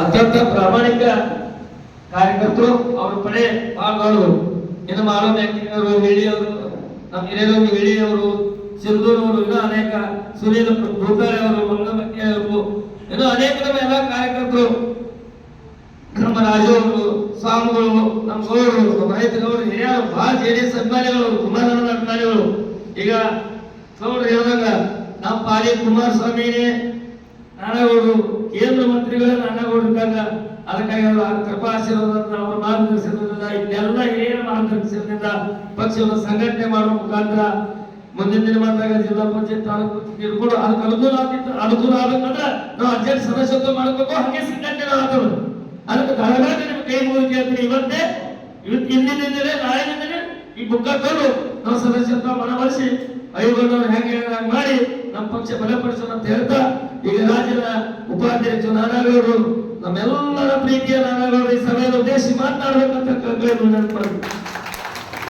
ಅತ್ಯಂತ ಪ್ರಾಮಾಣಿಕ ಕಾರ್ಯಕರ್ತರು, ಅವ್ರ ಪಡೆ ಪಾಲ್ಗೊಳ್ಳುವರು ಇನ್ನು ಮಾಲೂಮ್ ಅವರು ಹೇಳಿಯವರು ನಮ್ಮ ಹಿರಿಯರು ಹೇಳಿಯವರು ಸಿಂಧೂರವರು ಇನ್ನೂ ಅನೇಕ ಸುನೀಲ್ ಭೂತಾಳೆ ಅವರು, ಮಂಗಮತಿ ಅವರು, ಇನ್ನೂ ಅನೇಕ ನಮ್ಮ ಎಲ್ಲ ಕಾರ್ಯಕರ್ತರು. ನಮ್ಮ ರಾಜು ಅವರು, ಸ್ವಾಮಿಗಳು, ನಮ್ಮ ಗೌರವರು ನಮ್ಮ ರೈತರವರು ಹಿರಿಯರು ಬಹಳ ಜೆ ಡಿ ಎಸ್ ಅಭಿಮಾನಿಗಳು ಕುಮಾರನ ಅಭಿಮಾನಿಗಳು ಈಗ ಗೌಡರು ಹೇಳಿದಾಗ, ನಮ್ಮ ಪಾಲಿ ಕುಮಾರಸ್ವಾಮಿನೇ ನಾಡಗೌಡರು ಕೇಂದ್ರ ಅಣ್ಣ ಇದ್ದಾಗ ಅದಕ್ಕಾಗಿ ಅವರು ಕೃಪಾ ಆಶೀರ್ವಾದವನ್ನು ಅವರ ಮಾರ್ಗದರ್ಶನದಿಂದ ಇದೆಲ್ಲ ಹಿರಿಯರ ಮಾರ್ಗದರ್ಶನದಿಂದ ಪಕ್ಷವನ್ನು ಸಂಘಟನೆ ಮಾಡುವ ಮುಖಾಂತರ ಮುಂದಿನ ದಿನಮಾನದಾಗ ಜಿಲ್ಲಾ ಪಂಚಾಯತ್ ತಾಲೂಕು ತಿಳ್ಕೊಂಡು ಅದಕ್ಕೆ ಅನುಕೂಲ ಆಗಿತ್ತು ಅನುಕೂಲ ಆಗಬೇಕಂದ್ರೆ ನಾವು ಅಧ್ಯಕ್ಷ ಸದಸ್ಯತ್ವ ಮಾಡಬೇಕು, ಹಾಗೆ ಸಂಘಟನೆ ಆಗ್ತದೆ ಅದಕ್ಕೆ ಕಳಗಾಗಿ ನಿಮ್ಗೆ ಕೈ ಮುಗಿದು ಕೇಳ್ತೀನಿ. ಇವತ್ತೇ, ಇವತ್ತು ಇಂದಿನಿಂದಲೇ ನಾಳೆಯಿಂದಲೇ ಈ ಬುಕ್ಕ ತಂದು ನಾವು ಸದಸ್ಯತ್ವ ಮನವರಿಸಿ ಐವರು ಹೆಂಗೆ ಮಾಡಿ ನಮ್ಮ ಪಕ್ಷ ಬಲಪಡಿಸೋಣ ಅಂತ ಹೇಳ್ತಾ ಈಗ ರಾಜ್ಯದ ಉಪಾಧ್ಯಕ್ಷ ನಾನಾಗೌಡರು ನಮ್ಮೆಲ್ಲರ ಪ್ರೀತಿಯ ನಾನಾಗೌಡರು ಈ ಸಭೆಯನ್ನು ಉದ್ದೇಶಿಸಿ ಮಾತನಾಡಬೇಕಂತ ನೆನಪು